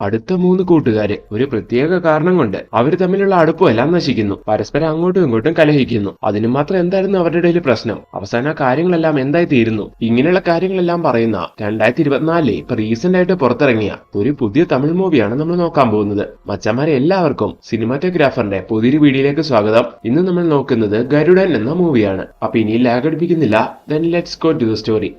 അടുത്ത മൂന്ന് കൂട്ടുകാര് ഒരു പ്രത്യേക കാരണം കൊണ്ട് അവർ തമ്മിലുള്ള അടുപ്പം എല്ലാം നശിക്കുന്നു. പരസ്പരം അങ്ങോട്ടും ഇങ്ങോട്ടും കലഹിക്കുന്നു. അതിനു മാത്രം എന്തായിരുന്നു അവരുടെ ഇടയിൽ പ്രശ്നം? അവസാന കാര്യങ്ങളെല്ലാം എന്തായി തീരുന്നു ഇങ്ങനെയുള്ള കാര്യങ്ങളെല്ലാം പറയുന്ന രണ്ടായിരത്തി ഇരുപത്തിനാലിലെ ഇപ്പൊ റീസെന്റ് ആയിട്ട് പുറത്തിറങ്ങിയ ഒരു പുതിയ തമിഴ് മൂവിയാണ് നമ്മൾ നോക്കാൻ പോകുന്നത്. മച്ചന്മാരെ എല്ലാവർക്കും സിനിമാറ്റോഗ്രാഫറിന്റെ പുതിയൊരു വീഡിയോയിലേക്ക് സ്വാഗതം. ഇന്ന് നമ്മൾ നോക്കുന്നത് ഗരുഡൻ എന്ന മൂവിയാണ്. അപ്പൊ ഇനി ലാഗടിപ്പിക്കുന്നില്ല then let's go to the story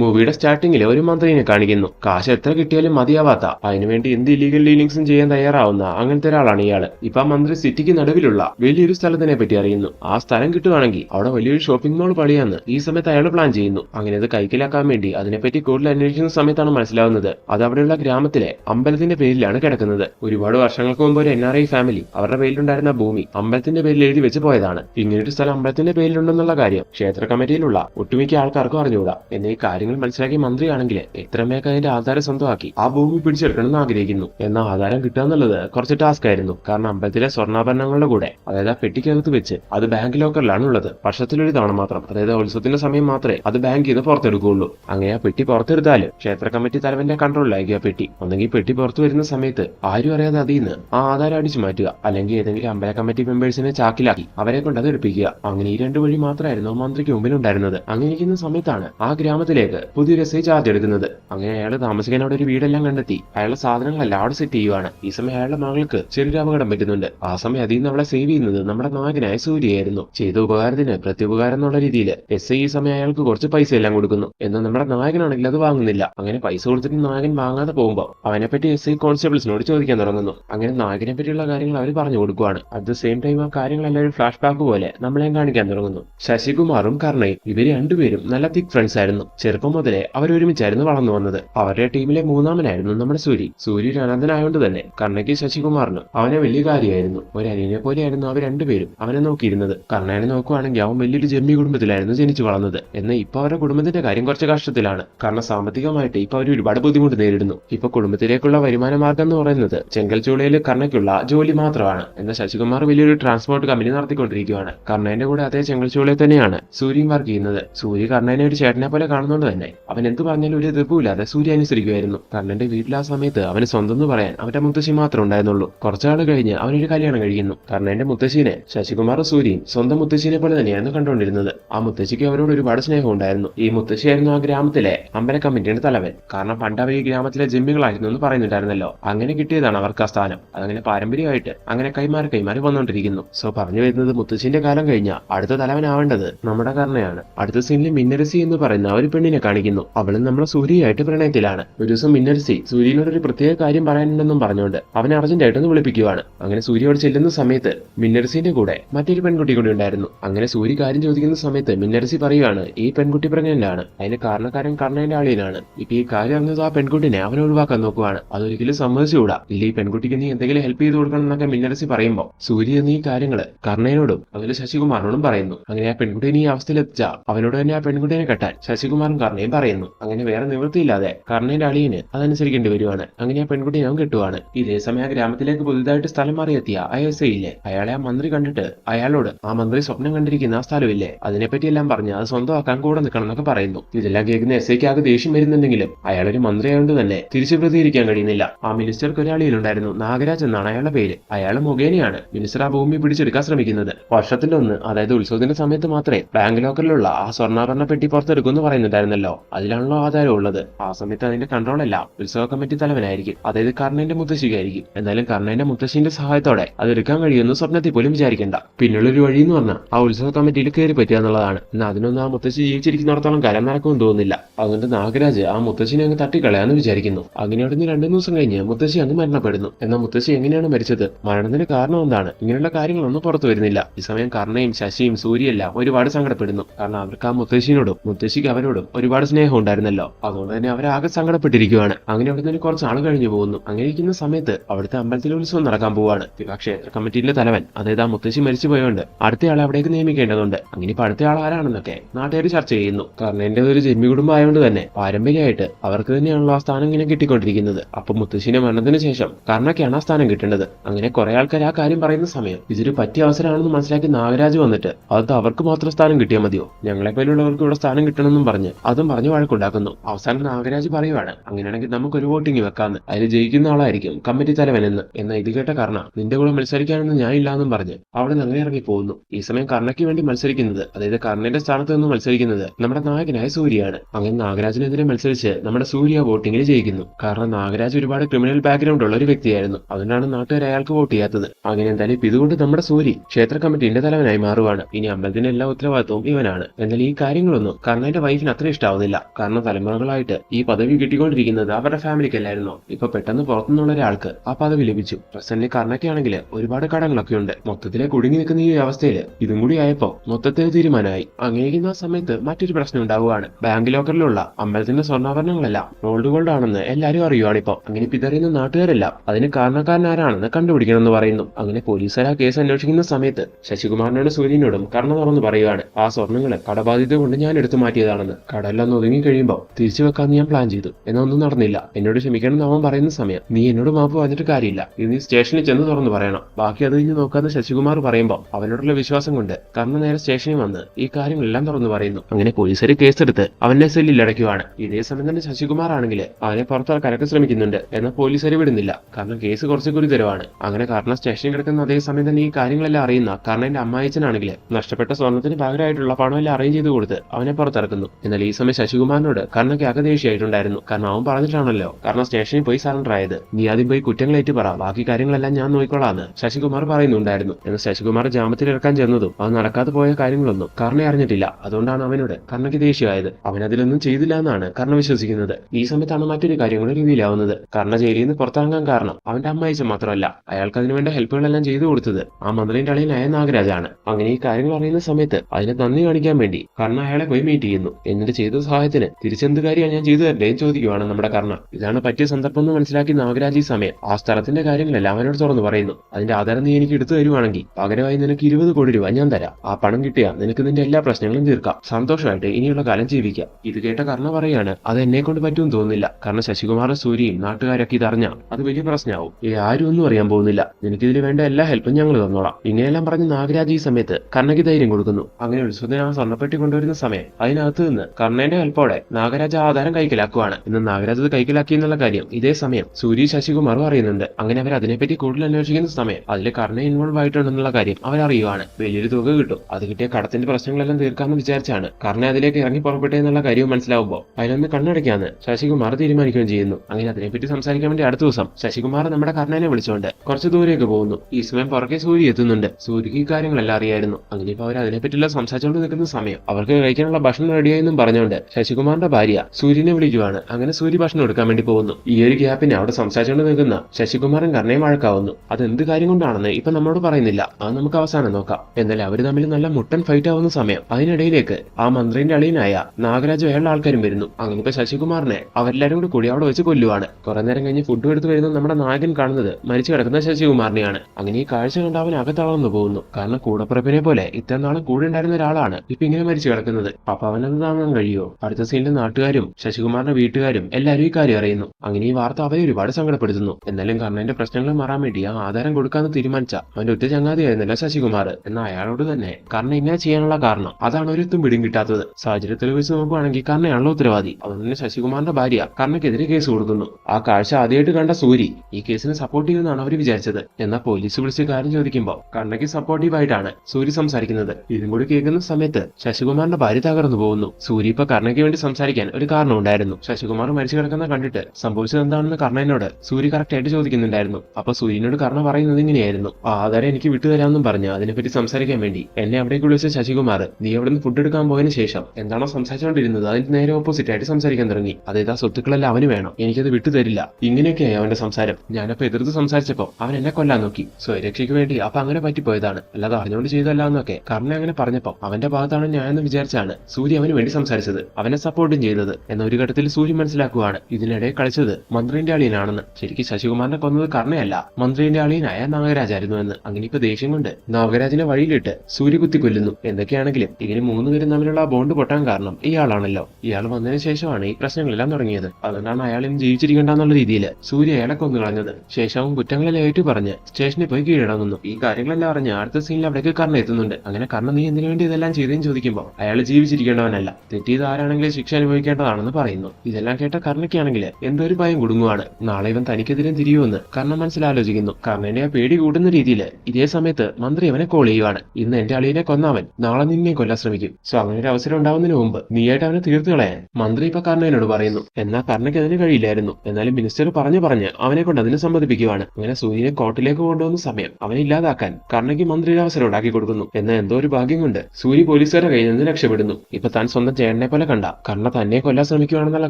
മൂവിയുടെ സ്റ്റാർട്ടിങ്ങിൽ ഒരു മന്ത്രിനെ കാണിക്കുന്നു. കാശ് എത്ര കിട്ടിയാലും മതിയാവാത്ത. അതിനുവേണ്ടി എന്ത് ഇലീഗൽ ഡീലിംഗ്സും ചെയ്യാൻ തയ്യാറാവുന്ന അങ്ങനത്തെ ഒരാളാണ് ഇയാൾ. ഇപ്പൊ മന്ത്രി സിറ്റിക്ക് നടുവിലുള്ള വലിയൊരു സ്ഥലത്തിനെ പറ്റി അറിയുന്നു. ആ സ്ഥലം കിട്ടുവാണെങ്കിൽ അവിടെ വലിയൊരു ഷോപ്പിംഗ് മോൾ പണിയാന്ന് ഈ സമയത്ത് അയാൾ പ്ലാൻ ചെയ്യുന്നു. അങ്ങനെ അത് കൈക്കലാക്കാൻ വേണ്ടി അതിനെപ്പറ്റി കൂടുതൽ അന്വേഷിക്കുന്ന സമയത്താണ് മനസ്സിലാവുന്നത്. അത് അവിടെയുള്ള ഗ്രാമത്തിലെ അമ്പലത്തിന്റെ പേരിലാണ് കിടക്കുന്നത്. ഒരുപാട് വർഷങ്ങൾക്ക് മുമ്പ് ഒരു എൻ ആർ ഐ ഫാമിലി അവരുടെ പേരിലുണ്ടായിരുന്ന ഭൂമി അമ്പലത്തിന്റെ പേരിൽ എഴുതി വെച്ച് പോയതാണ്. ഇങ്ങനൊരു സ്ഥലം അമ്പലത്തിന്റെ പേരിലുണ്ടെന്നുള്ള കാര്യം ക്ഷേത്ര കമ്മിറ്റിയിലുള്ള ഒട്ടുമിക്ക ആൾക്കാർക്കും അറിഞ്ഞുകൂടാ. എന്നീ കാര്യങ്ങൾ മനസ്സിലാക്കിയ മന്ത്രിയാണെങ്കിൽ എത്രമേക്ക് അതിന്റെ ആധാരം സ്വന്തമാക്കി. ആ ഭൂമി പിടിച്ചെടുക്കണമെന്ന് ആഗ്രഹിക്കുന്നു. എന്നാൽ ആധാരം കിട്ടുക എന്നുള്ളത് കുറച്ച് ടാസ്ക് ആയിരുന്നു. കാരണം അമ്പലത്തിലെ സ്വർണാഭരണങ്ങളുടെ കൂടെ അതായത് ആ പെട്ടിക്കകത്ത് വെച്ച് അത് ബാങ്ക് ലോക്കറിലാണ് ഉള്ളത്. വർഷത്തിലൊരു തവണ മാത്രം അതായത് ഉത്സവത്തിന്റെ സമയം മാത്രമേ അത് ബാങ്കിൽ നിന്ന് പുറത്തെടുക്കുകയുള്ളൂ. അങ്ങനെ ആ പെട്ടി പുറത്തെടുത്താൽ ക്ഷേത്ര കമ്മിറ്റി തലവന്റെ കൺട്രോളിലായിരിക്കും ആ പെട്ടി. ഒന്നെങ്കിൽ പെട്ടി പുറത്തു വരുന്ന സമയത്ത് ആരും അറിയാതെ അതിൽ നിന്ന് ആ ആധാരം അടിച്ചു മാറ്റുക. അല്ലെങ്കിൽ ഏതെങ്കിലും അമ്പല കമ്മിറ്റി മെമ്പേഴ്സിനെ ചാക്കിലാക്കി അവരെ കൊണ്ട് അത് എടുപ്പിക്കുക. അങ്ങനെ ഈ രണ്ട് വഴി മാത്രമായിരുന്നു മന്ത്രിക്ക് മുമ്പിൽ ഉണ്ടായിരുന്നത്. അങ്ങനെ ഇരിക്കുന്ന സമയത്താണ് ആ ഗ്രാമത്തിലേക്ക് പുതിയൊരു എസ് ഐ ചാർജ് എടുക്കുന്നത്. അങ്ങനെ അയാൾ താമസിക്കാൻ അവിടെ ഒരു വീടെല്ലാം കണ്ടെത്തി. അയാളുടെ സാധനങ്ങളെല്ലാം അവിടെ സെറ്റ് ചെയ്യുവാണ്. ഈ സമയം അയാളുടെ മകൾക്ക് ചെറിയൊരു അപകടം പറ്റുന്നുണ്ട്. ആ സമയം അതിൽ നിന്ന് അവളെ സേവ് ചെയ്യുന്നത് നമ്മുടെ നായകനായ സൂര്യയായിരുന്നു. ചെയ്ത ഉപകാരത്തിന് പ്രത്യുപകാരം എന്നുള്ള രീതിയിൽ എസ് ഐ ഈ സമയം അയാൾക്ക് കുറച്ച് പൈസ എല്ലാം കൊടുക്കുന്നു. എന്നാൽ നമ്മുടെ നായകനാണെങ്കിൽ അത് വാങ്ങുന്നില്ല. അങ്ങനെ പൈസ കൊടുത്തിട്ട് നായകൻ വാങ്ങാതെ പോകുമ്പോൾ അവനെപ്പറ്റി എസ് ഐ കോൺസ്റ്റബിൾസിനോട് ചോദിക്കാൻ തുടങ്ങുന്നു. അങ്ങനെ നായകനെ പറ്റിയുള്ള കാര്യങ്ങൾ അവർ പറഞ്ഞു കൊടുക്കുവാണ്. അറ്റ് ദ സെയിം ടൈം ആ കാര്യങ്ങളെല്ലാം ഒരു ഫ്ലാഷ് ബാക്ക് പോലെ നമ്മളെയും കാണിക്കാൻ തുടങ്ങുന്നു. ശശികുമാറും കർണയും ഇവർ രണ്ടുപേരും നല്ല തിക് ഫ്രണ്ട്സ് ആയിരുന്നു. ചെറുപ്പം മുതലേ അവർ ഒരുമിച്ചായിരുന്നു വളർന്നു വന്നത്. അവരുടെ ടീമിലെ മൂന്നാമനായിരുന്നു നമ്മുടെ സൂരി. സൂര്യ ഒരു അനന്തനായോണ്ട് തന്നെ കർണയ്ക്ക് ശശികുമാറിനും അവനെ വലിയ കാര്യമായിരുന്നു. ഒരു അനിയനെ പോലെയായിരുന്നു അവർ രണ്ടുപേരും അവനെ നോക്കിയിരുന്നത്. കർണനെ നോക്കുവാണെങ്കിൽ അവൻ വലിയൊരു ജമ്മി കുടുംബത്തിലായിരുന്നു ജനിച്ചു വളർന്നത്. എന്നാൽ ഇപ്പൊ അവരുടെ കുടുംബത്തിന്റെ കാര്യം കുറച്ച് കഷ്ടത്തിലാണ്. കാരണം സാമ്പത്തികമായിട്ട് ഇപ്പൊ അവർ ഒരുപാട് ബുദ്ധിമുട്ട് നേരിടുന്നു. ഇപ്പൊ കുടുംബത്തിലേക്കുള്ള വരുമാന മാർഗം എന്ന് പറയുന്നത് ചെങ്കൽ ചൂളയിൽ കർണയ്ക്കുള്ള ജോലി മാത്രമാണ്. എന്നാൽ ശശികുമാർ വലിയൊരു ട്രാൻസ്പോർട്ട് കമ്പനി നടത്തിക്കൊണ്ടിരിക്കുകയാണ് കർണന്റെ കൂടെ അതേ ചെങ്കൽ ചൂളയിൽ തന്നെയാണ് സൂര്യൻ വർക്ക് ചെയ്യുന്നത്. സൂര്യ കർണനെ ഒരു ചേട്ടനെ പോലെ കാണുന്നതുകൊണ്ട് തന്നെ. അവൻ എന്ത് പറഞ്ഞാലും ഒരു എതിർപ്പുമില്ലാതെ സൂര്യ അനുസരിക്കുമായിരുന്നു. കണ്ണന്റെ വീട്ടിൽ ആ സമയത്ത് അവന് സ്വന്തം എന്ന് പറയാൻ അവന്റെ മുത്തശ്ശി മാത്രമേ ഉണ്ടായിരുന്നുള്ളൂ. കുറച്ചാൾ കഴിഞ്ഞ് അവനൊരു കല്യാണം കഴിക്കുന്നു. കർണന്റെ മുത്തശ്ശിനെ ശശികുമാർ സൂര്യൻ സ്വന്തം മുത്തശ്ശിനെ പോലെ തന്നെയായിരുന്നു കണ്ടുകൊണ്ടിരുന്നത്. ആ മുത്തശ്ശിക്ക് അവരോട് ഒരുപാട് സ്നേഹം ഉണ്ടായിരുന്നു. ഈ മുത്തശ്ശിയായിരുന്നു ആ ഗ്രാമത്തിലെ അമ്പല കമ്മിറ്റിയുടെ തലവൻ. കാരണം പണ്ട് അവർ ഈ ഗ്രാമത്തിലെ ജിമ്മികളായിരുന്നു എന്ന് പറയുന്നുണ്ടായിരുന്നല്ലോ. അങ്ങനെ കിട്ടിയതാണ് അവർക്ക് ആ സ്ഥാനം. അതങ്ങനെ പാരമ്പര്യമായിട്ട് അങ്ങനെ കൈമാറി കൈമാറി വന്നുകൊണ്ടിരിക്കുന്നു. സോ പറഞ്ഞു വരുന്നത് മുത്തശ്ശിന്റെ കാലം കഴിഞ്ഞ അടുത്ത തലവനാവേണ്ടത് നമ്മുടെ കർണയാണ്. അടുത്ത സീനിൽ മിന്നരസി എന്ന് പറയുന്ന ഒരു പെണ്ണിനെ കാണിക്കുന്നു. അവളും നമ്മളെ സൂര്യയായിട്ട് പ്രണയത്തിലാണ്. ഒരു ദിവസം മിന്നൽസി സൂര്യനോട് ഒരു പ്രത്യേക കാര്യം പറയാനുണ്ടെന്നും പറഞ്ഞുകൊണ്ട് അവനെ അർജന്റായിട്ടൊന്ന് വിളിപ്പിക്കുവാണ്. അങ്ങനെ സൂര്യയോട് ചെല്ലുന്ന സമയത്ത് മിന്നരസിന്റെ കൂടെ മറ്റൊരു പെൺകുട്ടി കൂടി ഉണ്ടായിരുന്നു. അങ്ങനെ സൂര്യ കാര്യം ചോദിക്കുന്ന സമയത്ത് മിന്നർസി പറയുകയാണ് ഈ പെൺകുട്ടി പ്രഗ്നന്റ് അതിന് കാരണക്കാരൻ കർണന്റെ ആളിയിലാണ് ഇപ്പൊ ഈ കാര്യം അറിഞ്ഞത് ആ പെൺകുട്ടിനെ അവനെ ഒഴിവാക്കാൻ നോക്കുവാണ്. അതൊരിക്കലും സമ്മതിച്ചുകൂടാ. ഇല്ല ഈ പെൺകുട്ടിക്ക് നീ എന്തെങ്കിലും ഹെൽപ്പ് ചെയ്ത് കൊടുക്കണം എന്നൊക്കെ മിന്നരസി പറയുമ്പോൾ സൂര്യ നീ കാര്യങ്ങൾ കർണയനോടും അതുപോലെ ശശികുമാറിനോടും പറയുന്നു. അങ്ങനെ ആ പെൺകുട്ടിയെ ഈ അവസ്ഥയിലെത്തിച്ച അവനോട് തന്നെ ആ പെൺകുട്ടിയെ കെട്ടാൻ ശശികുമാറും കർണയും പറയുന്നു. അങ്ങനെ വേറെ നിവൃത്തിയില്ലാതെ കർണയുടെ അളിയന് അതനുസരിക്കേണ്ടി വരുവാണ്. അങ്ങനെ ആ പെൺകുട്ടിയെ അവൻ കെട്ടുവാണ്. ഇതേ സമയം ആ ഗ്രാമത്തിലേക്ക് പുതുതായിട്ട് സ്ഥലം മാറിയെത്തിയ അയസയില്ലേ അയാളെ ആ മന്ത്രി കണ്ടിട്ട് അയാളോട് ആ മന്ത്രി സ്വപ്നം കണ്ടിരിക്കുന്ന ആ സ്ഥലമില്ലേ? അതിനെപ്പറ്റി എല്ലാം പറഞ്ഞ് അത് സ്വന്തമാക്കാൻ കൂടെ നിൽക്കണം എന്നൊക്കെ പറയുന്നു. ഇതെല്ലാം കേൾക്കുന്ന എസ് ഐക്ക് ആകെ ദേഷ്യം വരുന്നുണ്ടെങ്കിലും അയാളൊരു മന്ത്രിയായതുകൊണ്ട് തന്നെ തിരിച്ചു പ്രതികരിക്കാൻ കഴിയുന്നില്ല. ആ മിനിസ്റ്റർക്ക് ഒരാളിയിലുണ്ടായിരുന്നു നാഗരാജ് എന്നാണ് അയാളുടെ പേര്. അയാൾ മുഖേനയാണ് മിനിസ്റ്റർ ആ ഭൂമി പിടിച്ചെടുക്കാൻ ശ്രമിക്കുന്നത്. വർഷത്തിലൊന്ന് അതായത് ഉത്സവത്തിന്റെ സമയത്ത് മാത്രമേ ബാങ്ക് ലോക്കറിലുള്ള ആ സ്വർണാഭരണ പെട്ടി പുറത്തെടുക്കുമെന്ന് പറയുന്നുണ്ടായിരുന്നല്ലോ. അതിലാണല്ലോ ആധാരം ഉള്ളത്. ആ സമയത്ത് അതിന്റെ കൺട്രോൾ അല്ല. ഉത്സവ കമ്മിറ്റി തലവനായിരിക്കും. അതായത് കർണന്റെ മുത്തശ്ശിക്കായിരിക്കും എന്നാലും കർണന്റെ മുത്തശ്ശിന്റെ സഹായത്തോടെ അത് എടുക്കാൻ കഴിയുമെന്ന് സ്വപ്നത്തിൽ പോലും വിചാരിക്കേണ്ട. പിന്നുള്ള ഒരു വഴി എന്ന് പറഞ്ഞാൽ ആ ഉത്സവ കമ്മിറ്റിയിൽ കയറി പറ്റുക എന്നുള്ളതാണ്. എന്നാൽ അതിനൊന്നും ആ മുത്തശ്ശി ജീവിച്ചിരിക്കുന്നിടത്തോളം കരം നടക്കുമെന്ന് തോന്നുന്നില്ല. അതുകൊണ്ട് നാഗരാജ് ആ മുത്തശ്ശിനെ അങ്ങ് തട്ടിക്കളയാന്ന് വിചാരിക്കുന്നു. അങ്ങനെ അവിടുന്ന് രണ്ടു ദിവസം കഴിഞ്ഞ് മുത്തശ്ശി അങ്ങ് മരണപ്പെടുന്നു. എന്നാൽ മുത്തശ്ശി എങ്ങനെയാണ് മരിച്ചത്? മരണത്തിന് കാരണം എന്താണ്? ഇങ്ങനെയുള്ള കാര്യങ്ങളൊന്നും പുറത്തു വരുന്നില്ല. ഈ സമയം കർണയും ശശിയും സൂര്യയെല്ലാം ഒരുപാട് സങ്കടപ്പെടുന്നു. കാരണം അവർക്ക് ആ മുത്തശ്ശിനോടും മുത്തശ്ശിക്ക് അവരോടും ഒരുപാട് സ്നേഹം ഉണ്ടായിരുന്നല്ലോ. അതുകൊണ്ട് തന്നെ അവരാകെ സങ്കടപ്പെട്ടിരിക്കുകയാണ് അങ്ങനെ അവിടെ നിന്ന് കുറച്ച് ആൾ കഴിഞ്ഞു പോകുന്നു. അങ്ങനെ ഇരിക്കുന്ന സമയത്ത് അവിടുത്തെ അമ്പലത്തിലെ ഉത്സവം നടക്കാൻ പോവാണ്. ക്ഷേത്ര കമ്മിറ്റിയിലെ തലവൻ അതായത് ആ മുത്തശ്ശി മരിച്ചു പോയോണ്ട് അടുത്തയാളെ അവിടേക്ക് നിയമിക്കേണ്ടതുണ്ട്. അങ്ങനെ ഇപ്പൊ അടുത്ത ആൾ ആരാണെന്നൊക്കെ നാട്ടുകാർ ചർച്ച ചെയ്യുന്നു. കാരണം എന്റെ ഒരു ജന്മി കുടുംബം ആയതുകൊണ്ട് തന്നെ പാരമ്പര്യമായിട്ട് അവർക്ക് തന്നെയാണല്ലോ ആ സ്ഥാനം ഇങ്ങനെ കിട്ടിക്കൊണ്ടിരിക്കുന്നത്. അപ്പൊ മുത്തശ്ശിന്റെ മരണത്തിന് ശേഷം കർണയ്ക്കാണ് ആ സ്ഥാനം കിട്ടേണ്ടത്. അങ്ങനെ കുറെ ആൾക്കാർ ആ കാര്യം പറയുന്ന സമയം ഇതൊരു പറ്റിയ അവസരമാണെന്ന് മനസ്സിലാക്കി നാഗരാജ് വന്നിട്ട് അത് അവർക്ക് മാത്രം സ്ഥാനം കിട്ടിയാൽ മതിയോ? ഞങ്ങളെ പോലുള്ളവർക്ക് ഇവിടെ സ്ഥാനം കിട്ടണമെന്നും പറഞ്ഞ് അത് അതും പറഞ്ഞു വഴക്കുണ്ടാക്കുന്നു. അവസാനം നാഗരാജ് പറയുവാണ് അങ്ങനെയാണെങ്കിൽ നമുക്കൊരു വോട്ടിംഗ് വെക്കാന്ന്. അതിൽ ജയിക്കുന്ന ആളായിരിക്കും കമ്മിറ്റി തലവൻ എന്ന് എന്ന ഇത് കേട്ട കർണ നിന്റെ കൂടെ മത്സരിക്കാനൊന്നും ഞാൻ ഇല്ലാന്നും പറഞ്ഞ് അവിടെ നിന്ന് ഇറങ്ങി പോകുന്നു. ഈ സമയം കർണയ്ക്ക് വേണ്ടി മത്സരിക്കുന്നത് അതായത് കർണന്റെ സ്ഥാനത്ത് നിന്ന് മത്സരിക്കുന്നത് നമ്മുടെ നായകനായ സൂര്യയാണ്. അങ്ങനെ നാഗരാജിനെതിരെ മത്സരിച്ച് നമ്മുടെ സൂര്യ വോട്ടിംഗിൽ ജയിക്കുന്നു. കാരണം നാഗരാജ് ഒരുപാട് ക്രിമിനൽ ബാക്ക്ഗ്രൗണ്ട് ഉള്ള ഒരു വ്യക്തിയായിരുന്നു. അതുകൊണ്ടാണ് നാട്ടുകാർ അയാൾക്ക് വോട്ട് ചെയ്യാത്തത്. അങ്ങനെ എന്തായാലും ഇതുകൊണ്ട് നമ്മുടെ സൂര്യ ക്ഷേത്ര കമ്മിറ്റിന്റെ തലവനായി മാറുവാണ്. ഇനി അമ്പലത്തിന്റെ എല്ലാ ഉത്തരവാദിത്വവും ഇവനാണ്. എന്നാൽ ഈ കാര്യങ്ങളൊന്നും കർണന്റെ വൈഫിന് അത്ര ഇഷ്ടാവുന്നില്ല കാരണം തലമുറകളായിട്ട് ഈ പദവി കിട്ടിക്കൊണ്ടിരിക്കുന്നത് അവരുടെ ഫാമിലിക്കല്ലായിരുന്നോ? ഇപ്പൊ പെട്ടെന്ന് പുറത്തുനിന്നുള്ള ഒരാൾക്ക് ആ പദവി ലഭിച്ചു. പ്രസന്റിൽ കർണയ്ക്കാണെങ്കിൽ ഒരുപാട് കടങ്ങളൊക്കെ ഉണ്ട്. മൊത്തത്തിലെ കുടുങ്ങി നിൽക്കുന്ന ഈ അവസ്ഥയിൽ ഇതും കൂടി ആയപ്പോ മൊത്തത്തിൽ തീരുമാനമായി. അങ്ങനെയിരിക്കുന്ന സമയത്ത് മറ്റൊരു പ്രശ്നം ഉണ്ടാവുകയാണ്. ബാങ്ക് ലോക്കറിലുള്ള അമ്പലത്തിന്റെ സ്വർണാഭരണങ്ങളെല്ലാം റോൾഡ് ഗോൾഡ് ആണെന്ന് എല്ലാരും അറിയുവാണ് അറിയുവാണിപ്പോ. അങ്ങനെ പിതറിയുന്ന നാട്ടുകാരെല്ലാം അതിന് കാരണക്കാരനാരാണെന്ന് കണ്ടുപിടിക്കണമെന്ന് പറയുന്നു. അങ്ങനെ പോലീസുകാർ കേസ് അന്വേഷിക്കുന്ന സമയത്ത് ശശികുമാറിനോട് സൂര്യനോടും കർണ തുറന്നു പറയുകയാണ്. ആ സ്വർണങ്ങൾ കടബാധ്യത കൊണ്ട് ഞാൻ എടുത്തു മാറ്റിയതാണെന്ന്. കടമെല്ലാം ഒതുങ്ങി കഴിയുമ്പോൾ തിരിച്ചു വെക്കാന്ന് ഞാൻ പ്ലാൻ ചെയ്തു. എന്നൊന്നും നടന്നില്ല. എന്നോട് ക്ഷമിക്കണം അവൻ പറയുന്ന സമയം. നീ എന്നോട് മാപ്പ് പറഞ്ഞിട്ട് കാര്യമില്ല. ഇത് നീ സ്റ്റേഷനിൽ ചെന്ന് തുറന്നു പറയണം. ബാക്കി അത് കഴിഞ്ഞ് നോക്കാന്ന് ശശികുമാർ പറയുമ്പോൾ അവനോടുള്ള വിശ്വാസം കൊണ്ട് കർണ നേരെ സ്റ്റേഷനിൽ വന്ന് ഈ കാര്യങ്ങളെല്ലാം തുറന്നു പറയുന്നു. അങ്ങനെ പോലീസുകാർ കേസെടുത്ത് അവന്റെ സെല്ലിൽ അടയ്ക്കുവാണ്. ഇതേ സമയം തന്നെ ശശികുമാർ ആണെങ്കിൽ അവനെ പുറത്തിറക്കാനൊക്കെ ശ്രമിക്കുന്നുണ്ട്. എന്നാൽ പോലീസുകാർ വിടുന്നില്ല. കാരണം കേസ് കുറച്ച് ഗുരുതരമാണ്. അങ്ങനെ കർണ സ്റ്റേഷനിൽ കിടക്കുന്ന അതേ സമയം തന്നെ ഈ കാര്യങ്ങളെല്ലാം അറിയുന്ന കർണന്റെ അമ്മായിച്ചനാണെങ്കിൽ നഷ്ടപ്പെട്ട സ്വർണത്തിന് പകരമായിട്ടുള്ള പണമെല്ലാം അറേഞ്ച് ചെയ്ത് കൊടുത്ത് അവനെ പുറത്തിറക്കുന്നു. എന്നാൽ ഈ സമയം ശശികുമാറിനോട് കർണയ്ക്ക് അകദേശിയായിട്ടുണ്ടായിരുന്നു കാരണം അവൻ പറഞ്ഞിട്ടാണല്ലോ. കാരണം സ്റ്റേഷനിൽ പോയി സറണ്ടർ ആയത്. നീ ആദ്യം പോയി കുറ്റങ്ങളേറ്റ് പറ. ബാക്കി കാര്യങ്ങളെല്ലാം ഞാൻ നോക്കിക്കൊള്ളാന്ന് ശശികുമാർ പറയുന്നുണ്ടായിരുന്നു. എന്നാൽ ശശികുമാർ ജാമത്തിൽ ഇറക്കാൻ ചെന്നതും അത് നടക്കാതെ പോയ കാര്യങ്ങളൊന്നും കർണ അറിഞ്ഞിട്ടില്ല. അതുകൊണ്ടാണ് അവനോട് കർണയ്ക്ക് ദേഷ്യമായത്. അവൻ അതിലൊന്നും ചെയ്തില്ല എന്നാണ് കർണ വിശ്വസിക്കുന്നത്. ഈ സമയത്താണ് മറ്റൊരു കാര്യം കൂടെ രീതിയിലാവുന്നത്. കർണ ജയിലിൽ നിന്ന് പുറത്തിറങ്ങാൻ കാരണം അവന്റെ അമ്മായിച്ച മാത്രമല്ല. അയാൾക്ക് അതിനുവേണ്ട ഹെൽപ്പുകളെല്ലാം ചെയ്തു കൊടുത്തത് ആ മന്ത്രിന്റെ അളിയനായ നാഗരാജാണ്. അങ്ങനെ ഈ കാര്യങ്ങൾ അറിയുന്ന സമയത്ത് അതിനെ നന്ദി കാണിക്കാൻ വേണ്ടി കർണ അയാളെ പോയി മീറ്റ് ചെയ്യുന്നു. എന്നിട്ട് ചെയ്ത സഹായത്തിന്? തിരിച്ചെന്ത് കാര്യമാണ് ഞാൻ ചെയ്തു എന്ന് ചോദിക്കുവാണ് നമ്മുടെ കർണ. ഇതാണ് പറ്റിയ സന്ദർഭം എന്ന് മനസ്സിലാക്കി നാഗരാജ് ഈ സമയം ആ സ്ഥലത്തിന്റെ കാര്യങ്ങളെല്ലാം അവനോട് തുറന്നു പറയുന്നു. അതിന്റെ ആധാരം നീ എനിക്ക് എടുത്തു തരുവാണെങ്കിൽ പകരമായി നിനക്ക് ഇരുപത് കോടി രൂപ ഞാൻ തരാം. ആ പണം കിട്ടിയാൽ നിനക്ക് നിന്റെ എല്ലാ പ്രശ്നങ്ങളും തീർക്കാം. സന്തോഷമായിട്ട് ഇനിയുള്ള കാലം ജീവിക്കാം. ഇത് കേട്ട കർണ പറയാണ് അത് എന്നെ കൊണ്ട് പറ്റുമെന്ന് തോന്നുന്നില്ല. കാരണം ശശികുമാറും സൂര്യയും നാട്ടുകാരൊക്കെ ഇതറിഞ്ഞ അത് വലിയ പ്രശ്നമാവും. ഈ ആരും ഒന്നും അറിയാൻ പോകുന്നില്ല. നിനക്ക് ഇതിന് വേണ്ട എല്ലാ ഹെൽപ്പും ഞങ്ങൾ തന്നോളാം. ഇങ്ങനെയെല്ലാം പറഞ്ഞ് നാഗരാജ് ഈ സമയത്ത് കർണയ്ക്ക് ധൈര്യം കൊടുക്കുന്നു. അങ്ങനെ ഉത്സവത്തിന് ആ സ്വർണപ്പെട്ടി കൊണ്ടുവരുന്ന സമയം. അതിനകത്ത് നിന്ന് കർണന്റെ ഹെൽപ്പോടെ നാഗരാജ് ആധാരം കൈക്കലാക്കുവാണ്. ഇന്ന് നാഗരാജ് അത് കൈക്കലാക്കി എന്നുള്ള കാര്യം ഇതേ സമയം സൂര്യ ശശികുമാറും അറിയുന്നുണ്ട്. അങ്ങനെ അവർ അതിനെപ്പറ്റി കൂടുതൽ അന്വേഷിക്കുന്ന സമയം അതിൽ കർണ ഇൻവോൾവ് ആയിട്ടുണ്ടെന്നുള്ള കാര്യം അവരറിയുവാണ് വലിയൊരു തുക കിട്ടും. അത് കിട്ടിയ കടത്തിന്റെ പ്രശ്നങ്ങളെല്ലാം തീർക്കാമെന്ന് വിചാരിച്ചാണ് കർണ അതിലേക്ക് ഇറങ്ങി പുറപ്പെട്ടെ എന്നുള്ള കാര്യവും മനസ്സിലാവുമ്പോൾ അതിലൊന്ന് കണ്ണടയ്ക്കാന്ന് ശശികുമാർ തീരുമാനിക്കുകയും ചെയ്യുന്നു. അങ്ങനെ അതിനെപ്പറ്റി സംസാരിക്കാൻ വേണ്ടി അടുത്ത ദിവസം ശശികുമാർ നമ്മുടെ കർണനെ വിളിച്ചുകൊണ്ട് കുറച്ച് ദൂരേക്ക് പോകുന്നു. ഈ സമയം പുറകെ സൂര്യ എത്തുന്നുണ്ട്. സൂര്യക്ക് ഈ കാര്യങ്ങളെല്ലാം അറിയായിരുന്നു. അങ്ങനെ ഇപ്പൊ അവർ അതിനെപ്പറ്റിയുള്ള സംസാരിച്ചുകൊണ്ട് നിൽക്കുന്ന സമയം അവർക്ക് കഴിക്കാനുള്ള ഭക്ഷണം റെഡിയായെന്നും പറഞ്ഞുകൊണ്ട് ശശികുമാറിന്റെ ഭാര്യ സൂര്യനെ വിളിക്കുവാണ്. അങ്ങനെ സൂര്യ ഭക്ഷണം എടുക്കാൻ വേണ്ടി പോകുന്നു. ഈ ഒരു ഗ്യാപ്പിനെ അവിടെ സംസാരിച്ചുകൊണ്ട് നിൽക്കുന്ന ശശികുമാറൻ കർണയും വഴക്കാവുന്നു. അത് എന്ത് കാര്യം കൊണ്ടാണെന്ന് ഇപ്പൊ നമ്മളോട് പറയുന്നില്ല. അത് നമുക്ക് അവസാനം നോക്കാം. എന്നാൽ അവർ തമ്മിൽ നല്ല മുട്ടൻ ഫൈറ്റ് ആവുന്ന സമയം. അതിനിടയിലേക്ക് ആ മന്ത്രിന്റെ അളിയനായ നാഗരാജ് വേറെ ആൾക്കാരും വരുന്നു. അങ്ങനെ ഇപ്പൊ ശശികുമാറിനെ അവരെല്ലാരും കൂടി കൂടി അവിടെ വെച്ച് കൊല്ലുവാണ്. കുറെ നേരം കഴിഞ്ഞ് ഫുഡ് എടുത്ത് വരുന്ന നമ്മുടെ നായകൻ കാണുന്നത് മരിച്ചു കിടക്കുന്ന ശശികുമാറിനെയാണ്. അങ്ങനെ ഈ കാഴ്ച കണ്ട് അവൻ അകത്താളന്നു പോകുന്നു. കാരണം കൂടപ്പിറപ്പിനെ പോലെ ഇത്ര നാളും കൂടെ ഉണ്ടായിരുന്ന ഒരാളാണ് ഇപ്പൊ ഇങ്ങനെ മരിച്ചു കിടക്കുന്നത്. അപ്പൊ അവനത് താങ്ങാൻ കഴിയുമോ അടുത്ത സീനിലെ നാട്ടുകാരും ശശികുമാറിന്റെ വീട്ടുകാരും എല്ലാവരും ഈ കാര്യം അറിയുന്നു. അങ്ങനെ ഈ വാർത്ത അവരെ ഒരുപാട് സങ്കടപ്പെടുത്തുന്നു. എന്നാലും കർണന്റെ പ്രശ്നങ്ങൾ മാറാൻ വേണ്ടി ആ ആധാരം കൊടുക്കാന്ന് തീരുമാനിച്ച അവന്റെ ഒറ്റ ചങ്ങാതിയായിരുന്നില്ല ശശികുമാർ. എന്നാൽ അയാളോട് തന്നെ കർണ ഇങ്ങനെ ചെയ്യാനുള്ള കാരണം. അതാണ് ഒരിത്തും പിടിയും കിട്ടാത്തത്. സാഹചര്യത്തിൽ വെച്ച് നോക്കുവാണെങ്കിൽ കർണയാണല്ലോ ഉത്തരവാദി. അതുകൊണ്ട് തന്നെ ശശികുമാറിന്റെ ഭാര്യ കർണക്കെതിരെ കേസ് കൊടുക്കുന്നു. ആ കാഴ്ച ആദ്യമായിട്ട് കണ്ട സൂരി ഈ കേസിനെ സപ്പോർട്ട് ചെയ്യുമെന്നാണ് അവർ വിചാരിച്ചത്. എന്നാൽ പോലീസ് വിളിച്ച് കാര്യം ചോദിക്കുമ്പോൾ കർണയ്ക്ക് സപ്പോർട്ടീവ് ആയിട്ടാണ് സൂരി സംസാരിക്കുന്നത്. ഇതും കൂടി കേൾക്കുന്ന സമയത്ത് ശശികുമാറിന്റെ ഭാര്യ തകർന്നു പോകുന്നു. സൂരി ഇപ്പൊ കർണയ്ക്ക് വേണ്ടി സംസാരിക്കാൻ ഒരു കാരണം ഉണ്ടായിരുന്നു. ശശികുമാർ മരിച്ചു കിടക്കുന്ന കണ്ടിട്ട് സംഭവിച്ചത് എന്താണെന്ന് കർണനോട് സൂര്യ കറക്റ്റ് ആയിട്ട് ചോദിക്കുന്നുണ്ടായിരുന്നു. അപ്പൊ സൂര്യനോട് കർണ പറയുന്നത് ഇങ്ങനെയായിരുന്നു. ആധാരം എനിക്ക് വിട്ടുതരാമെന്നും പറഞ്ഞു അതിനെപ്പറ്റി സംസാരിക്കാൻ വേണ്ടി എന്നെ അവിടേക്ക് വിളിച്ച ശശികുമാർ നീ അവിടെ നിന്ന് ഫുഡ് എടുക്കാൻ പോയതിനു ശേഷം എന്താണോ സംസാരിച്ചുകൊണ്ടിരുന്നത് അതിന് നേരെ ഓപ്പോസിറ്റ് ആയിട്ട് സംസാരിക്കാൻ തുടങ്ങി. അതായത് ആ സ്വത്തുക്കളെല്ലാം അവന് വേണം. എനിക്കത് വിട്ടുതരില്ല ഇങ്ങനെയൊക്കെയായി അവന്റെ സംസാരം. ഞാനപ്പോ എതിർത്ത് സംസാരിച്ചപ്പോ അവൻ എന്നെ കൊല്ലാൻ നോക്കി. സ്വയരക്ഷയ്ക്ക് വേണ്ടി അപ്പൊ അങ്ങനെ പറ്റിപ്പോയതാണ്. അല്ലാതെ അറിഞ്ഞുകൊണ്ട് ചെയ്തല്ല എന്നൊക്കെ കർണ അങ്ങനെ പറഞ്ഞപ്പോ അവന്റെ ഭാഗത്താണ് ഞാനെന്ന് വിചാരിച്ചാണ് സൂര്യ അവന് വേണ്ടി സംസാരിച്ചത്. അവനെ സപ്പോർട്ടും ചെയ്തത് എന്ന ഒരു ഘട്ടത്തിൽ സൂര്യ മനസ്സിലാക്കുകയാണ് ഇതിനിടെ കളിച്ചത് മന്ത്രിന്റെ അളിയനാണെന്ന്. ശരിക്കും ശശികുമാറിനെ കൊന്നത് കർണയല്ല. മന്ത്രിന്റെ അളിയനായ നാഗരാജായിരുന്നു എന്ന്. അങ്ങനെ ഇപ്പൊ ദേഷ്യം കൊണ്ട് നാഗരാജിനെ വഴിയിലിട്ട് സൂര്യ കുത്തി കൊല്ലുന്നു. എന്തൊക്കെയാണെങ്കിലും ഇങ്ങനെ മൂന്ന് പേരും തമ്മിലുള്ള ആ ബോണ്ട് പൊട്ടാൻ കാരണം ഇയാളാണല്ലോ. ഇയാൾ വന്നതിന് ശേഷമാണ് ഈ പ്രശ്നങ്ങളെല്ലാം തുടങ്ങിയത്. അതുകൊണ്ടാണ് അയാൾ ഇനി ജീവിച്ചിരിക്കേണ്ടെന്നുള്ള രീതിയിൽ സൂര്യ അയാളെ കൊന്നു കളഞ്ഞത്. ശേഷവും കുറ്റങ്ങളെല്ലാം ഏറ്റു പറഞ്ഞ് സ്റ്റേഷനിൽ പോയി കീഴടങ്ങുന്നു. ഈ കാര്യങ്ങളെല്ലാം അറിഞ്ഞ് അടുത്ത സീനിൽ അവിടേക്ക് കർണ എത്തുന്നുണ്ട്. അങ്ങനെ കർണ നീ എന്തിനു വേണ്ടി ഇതെല്ലാം ചെയ്തതെന്ന് ചോദിക്കുമ്പോൾ അയാൾ ജീവിച്ചിരിക്കേണ്ടവനല്ല. തെറ്റ് ചെയ്ത ആരാണെങ്കിലും ശിക്ഷ അനുഭവിക്കേണ്ടതാണെന്ന് പറയുന്നു. ഇതെല്ലാം കേട്ട കർണയ്ക്കാണെങ്കിൽ എന്തൊരു ഭയം കുടുങ്ങുവാണ്. നാളെ ഇവൻ തനിക്കെതിരെ തിരിയുമെന്ന് കർണ മനസ്സിലാലോചിക്കുന്നു. കർണന്റെ ആ പേടി കൂടുന്ന രീതിയിൽ ഇതേ സമയത്ത് മന്ത്രി അവനെ കോൾ ചെയ്യുവാണ്. ഇന്ന് എന്റെ അളിയനെ കൊന്നവൻ. നാളെ നിന്നെ കൊല്ലാൻ ശ്രമിക്കും. സോ അങ്ങനെ ഒരു അവസരം ഉണ്ടാവുന്നതിന് മുമ്പ് നീയായിട്ട് അവനെ തീർത്തു കളയാൻ മന്ത്രി ഇപ്പൊ കർണനോട് പറയുന്നു. എന്നാൽ കർണയ്ക്ക് അതിന് കഴിയില്ലായിരുന്നു. എന്നാലും മിനിസ്റ്റർ പറഞ്ഞു പറഞ്ഞ് അവനെ കൊണ്ട് അതിനെ സമ്മതിപ്പിക്കുവാണ്. അങ്ങനെ സൂര്യനെ കോർട്ടിലേക്ക് കൊണ്ടുവന്ന സമയം അവനെ ഇല്ലാതാക്കാൻ കർണയ്ക്ക് മന്ത്രിയുടെ അവസരം ഉണ്ടാക്കി കൊടുക്കുന്നു. എന്നാൽ എന്തോ ഒരു ഭാഗ്യം കൊണ്ട് സൂര്യ പോലീസുകാരുടെ കയ്യിൽ നിന്ന് രക്ഷപ്പെടുന്നു. ഇപ്പൊ താൻ സ്വന്തം ചേട്ടനെ പോലെ കണ്ട. കർണ തന്നെ കൊല്ലാൻ ശ്രമിക്കുകയാണെന്നുള്ള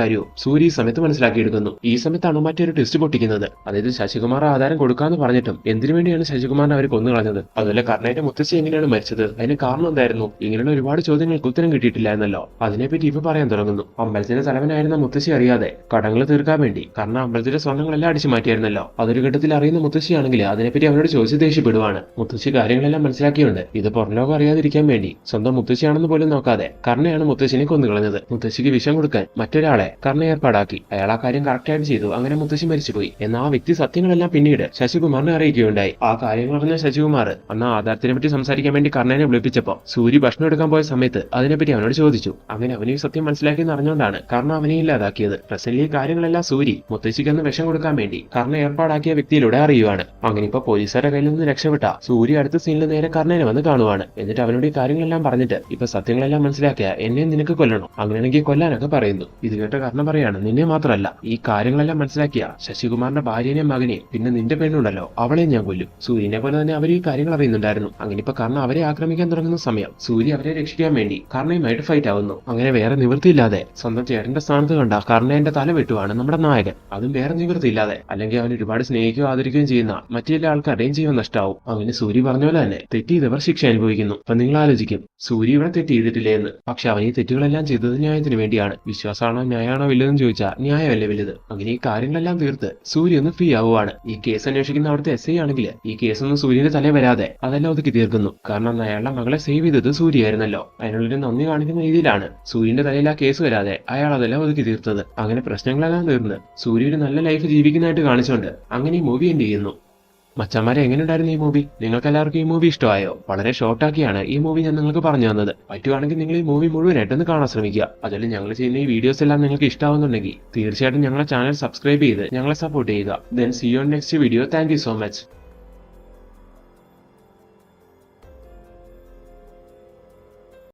കാര്യവും സൂര്യ ഈ സമയത്ത് മനസ്സിലാക്കിയെടുക്കുന്നു. ഈ സമയത്താണ് മറ്റൊരു ട്വിസ്റ്റ് പൊട്ടിക്കുന്നത്. അതായത് ശശികുമാർ ആധാരം കൊടുക്കാന്ന് പറഞ്ഞിട്ടും എന്തിനു വേണ്ടിയാണ് ശശികുമാറിനെ അവർ കൊന്നു കളഞ്ഞത്? അതുപോലെ കർണയുടെ മുത്തശ്ശി എങ്ങനെയാണ് മരിച്ചത്? അതിന് കാരണം എന്തായിരുന്നു? ഇങ്ങനെയുള്ള ഒരുപാട് ചോദ്യങ്ങൾക്ക് ഉത്തരം കിട്ടിയിട്ടില്ല എന്നല്ലോ അതിനെപ്പറ്റി ഇപ്പൊ പറയാൻ തുടങ്ങുന്നു. അമ്പലത്തിന്റെ തലവനായിരുന്ന മുത്തശ്ശി അറിയാതെ കടങ്ങൾ തീർക്കാൻ വേണ്ടി കർണ അമ്പലത്തിന്റെ സ്വർണങ്ങളെല്ലാം അടിച്ചു മാറ്റിയായിരുന്നല്ലോ. അതൊരു ഘട്ടത്തിൽ അറിയുന്ന മുത്തശ്ശിയാണെങ്കിൽ അതിനെപ്പറ്റി അവരോട് ചോദിച്ച് ദേഷ്യപ്പെടുവാണ്. മുത്തശ്ശി കാര്യങ്ങളെല്ലാം മനസ്സിലാക്കിയുണ്ട് ഇത് പുറംലോകം അറിയാതിരിക്കാൻ വേണ്ടി സ്വന്തം മുത്തശ്ശിയാണെന്ന് പോലും നോക്കാതെ കർണയാണ് മുത്തശ്ശിനെ കൊന്നുകളഞ്ഞത് മുത്തശ്ശിക്ക് വിഷം കൊടുക്കാൻ മറ്റൊരാളെ കർണ ഏർപ്പാടാക്കി. അയാൾ ആ കാര്യം കറക്റ്റായിട്ട് ചെയ്തു. അങ്ങനെ മുത്തശ്ശി മരിച്ചുപോയി. എന്നാൽ ആ വ്യക്തി സത്യങ്ങളെല്ലാം പിന്നീട് ശശികുമാറിനെ അറിയിക്കുകയുണ്ടായി. ആ കാര്യങ്ങൾ പറഞ്ഞ ശശികുമാർ അന്ന് ആധാരത്തിനെ പറ്റി സംസാരിക്കാൻ വേണ്ടി കർണനെ വിളിപ്പിച്ചപ്പോ സൂര്യ ഭക്ഷണം എടുക്കാൻ പോയ സമയത്ത് അതിനെപ്പറ്റി അവനോട് ചോദിച്ചു. അങ്ങനെ അവനെ സത്യം മനസ്സിലാക്കി അറിഞ്ഞുകൊണ്ടാണ് കർണ അവനെ ഇല്ലാതാക്കിയത്. പ്രസന്റ് ഈ കാര്യങ്ങളെല്ലാം സൂരി മുത്തശ്ശിക്ക് അന്ന് വിഷം കൊടുക്കാൻ വേണ്ടി കർണ ഏർപ്പാടാക്കിയ വ്യക്തിയിലൂടെ അറിയുവാണ്. അങ്ങനെ ഇപ്പൊ പോലീസുകാരുടെ കയ്യിൽ നിന്ന് രക്ഷപ്പെട്ട സൂര്യ അടുത്ത സീനിൽ നേരെ കർണനെ വന്ന് കാണുവാണ്. എന്നിട്ട് അവനോട് ഈ കാര്യങ്ങളെല്ലാം പറഞ്ഞിട്ട് ഇപ്പൊ സത്യങ്ങളെല്ലാം മനസ്സിലാക്കിയ എന്നെ നിനക്ക് കൊല്ലണം അങ്ങനെയാണെങ്കിൽ കൊല്ലാനൊക്കെ പറയുന്നു. ഇത് കേട്ട കാരണം പറയാണ് നിന്നെ മാത്രമല്ല ഈ കാര്യങ്ങളെല്ലാം മനസ്സിലാക്കിയ ശശികുമാറിന്റെ ഭാര്യനെയും മകനെയും പിന്നെ നിന്റെ പെണ്ണുണ്ടല്ലോ അവളെയും ഞാൻ കൊല്ലും. സൂര്യനെ പോലെ തന്നെ അവർ ഈ കാര്യങ്ങൾ അറിയുന്നുണ്ടായിരുന്നു. അങ്ങനെ ഇപ്പൊ കർണ അവരെ ആക്രമിക്കാൻ തുടങ്ങുന്ന സമയം സൂര്യ അവരെ രക്ഷിക്കാൻ വേണ്ടി കർണയുമായിട്ട് ഫൈറ്റ് ആവുന്നു. അങ്ങനെ വേറെ നിവൃത്തിയില്ലാതെ സ്വന്തം ചേട്ടന്റെ സ്ഥാനത്ത് കണ്ട കർണേന്റെ തല വെട്ടുവാണ് നമ്മുടെ നായകൻ. അതും വേറെ നിവൃത്തിയില്ലാതെ അല്ലെങ്കിൽ അവൻ ഒരുപാട് സ്നേഹിക്കുകയോ ആദരിക്കുകയും ചെയ്യുന്ന മറ്റേ ചില ആൾക്കാരുടെയും ജീവൻ നഷ്ടാവും. അങ്ങനെ സൂര്യ പറഞ്ഞ പോലെ തന്നെ തെറ്റ് ചെയ്തവർ ശിക്ഷ അനുഭവിക്കുന്നു. അപ്പൊ നിങ്ങൾ ആലോചിക്കും സൂര്യ ഇവിടെ തെറ്റ് ചെയ്തിട്ടില്ലേ എന്ന്. പക്ഷെ അവൻ ഈ തെറ്റുകളെല്ലാം ചെയ്തത് ന്യായത്തിന് വേണ്ടിയാണ്. വിശ്വാസമാണോ ന്യായമാണോ വലുതെന്ന് ചോദിച്ചാൽ ന്യായമല്ലേ വലുത്. അങ്ങനെ ഈ കാര്യങ്ങളെല്ലാം തീർത്ത് സൂര്യ ഒന്ന് ഫ്രീ ആവുകയാണ് ഈ കേസ് അന്വേഷിക്കുന്ന അവിടുത്തെ എസ് ഐ ആണെങ്കിൽ ഈ കേസൊന്നും സൂര്യന്റെ തലേ വരാതെ അതെല്ലാം ഒതുക്കി തീർക്കുന്നു. കാരണം അയാളുടെ മകളെ സേവ് ചെയ്തത് സൂര്യായിരുന്നല്ലോ അതിനുള്ളൊരു നന്ദി കാണിക്കുന്ന രീതിയിലാണ്. സൂര്യന്റെ തലയിൽ ആ കേസ് വരാതെ അയാൾ അതെല്ലാം ഒതുക്കി തീർത്തത്. അങ്ങനെ പ്രശ്നങ്ങളെല്ലാം തീർന്ന് സൂര്യ ഒരു നല്ല ലൈഫ് ജീവിക്കുന്നതായിട്ട് കാണിച്ചുകൊണ്ട് അങ്ങനെ ഈ മൂവി എൻഡ് ചെയ്യുന്നു. മച്ചന്മാരെ എങ്ങനെയുണ്ടായിരുന്നു ഈ മൂവി നിങ്ങൾക്ക് എല്ലാവർക്കും ഈ മൂവി ഇഷ്ടമായോ? വളരെ ഷോർട്ടാക്കിയാണ് ഈ മൂവി ഞാൻ നിങ്ങൾക്ക് പറഞ്ഞു തന്നത്. പറ്റുവാണെങ്കിൽ നിങ്ങൾ ഈ മൂവി മുഴുവനായിട്ടൊന്ന് കാണാൻ ശ്രമിക്കുക. അതിൽ ഞങ്ങൾ ചെയ്യുന്ന ഈ വീഡിയോസ് എല്ലാം നിങ്ങൾക്ക് ഇഷ്ടമാവുന്നുണ്ടെങ്കിൽ തീർച്ചയായിട്ടും ഞങ്ങളെ ചാനൽ സബ്സ്ക്രൈബ് ചെയ്ത് ഞങ്ങളെ സപ്പോർട്ട് ചെയ്യുക. Then see you next video thank so much